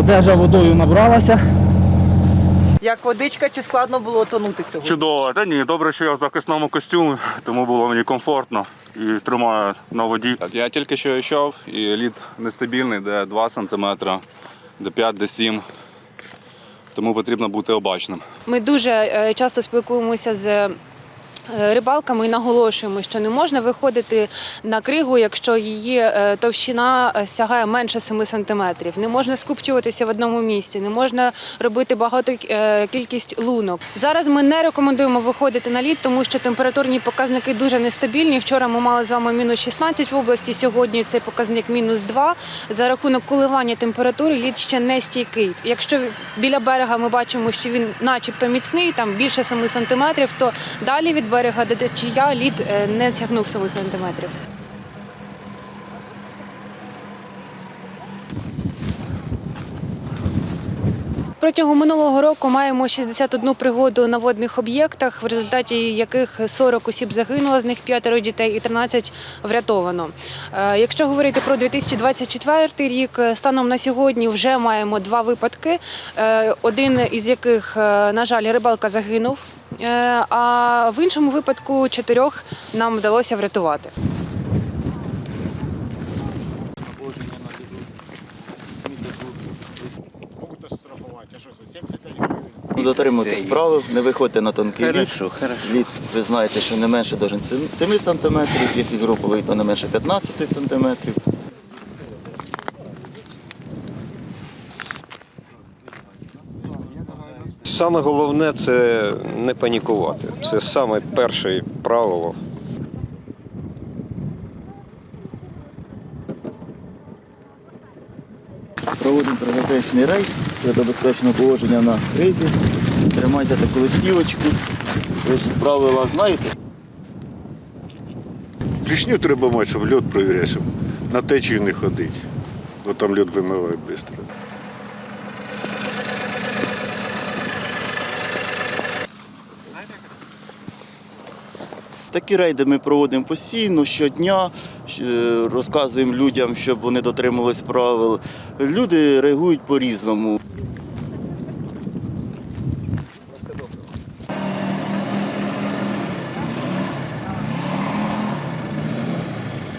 одежа водою набралася. Як водичка, чи складно було тонути сьогодні? Чудово, та ні, добре, що я в захисному костюмі, тому було мені комфортно і тримаю на воді. Так, я тільки що йшов, і лід нестабільний, де 2 см, де 5, де 7. Тому потрібно бути обачним. Ми дуже е, часто спілкуємося з рибалками і наголошуємо, що не можна виходити на кригу, якщо її е, товщина е, сягає менше 7 сантиметрів. Не можна скупчуватися в одному місці, не можна робити багато е, кількість лунок. Зараз ми не рекомендуємо виходити на лід, тому що температурні показники дуже нестабільні. Вчора ми мали з вами мінус 16 в області. Сьогодні цей показник мінус 2. За рахунок коливання температури лід ще не стійкий. Якщо біля берега ми бачимо, що він начебто міцний, там більше 7 сантиметрів, то далі від берега до течія лід е, не сягнув 7 сантиметрів. Протягом минулого року маємо 61 пригоду на водних об'єктах, в результаті яких 40 осіб загинуло, з них п'ятеро дітей і 13 врятовано. Е, Якщо говорити про 2024 рік, е, станом на сьогодні вже маємо два випадки. Один із яких, на жаль, рибалка загинув. Е, А в іншому випадку чотирьох нам вдалося врятувати. Дотримуйтесь правил, не виходьте на тонкий лід. Лід, ви знаєте, що не менше 7 см, якщо груповий, то не менше 15 см. Саме головне це не панікувати. Це саме перше правило. Проводимо безпечний рейс для безпечного положення на кризі. Тримайте таку листівочку. Ви ж правила знаєте. Клішню треба мати, щоб льот перевіряти, щоб на течію не ходити. Бо там льот вимиває швидко. Такі рейди ми проводимо постійно, щодня, розказуємо людям, щоб вони дотримувались правил. Люди реагують по-різному.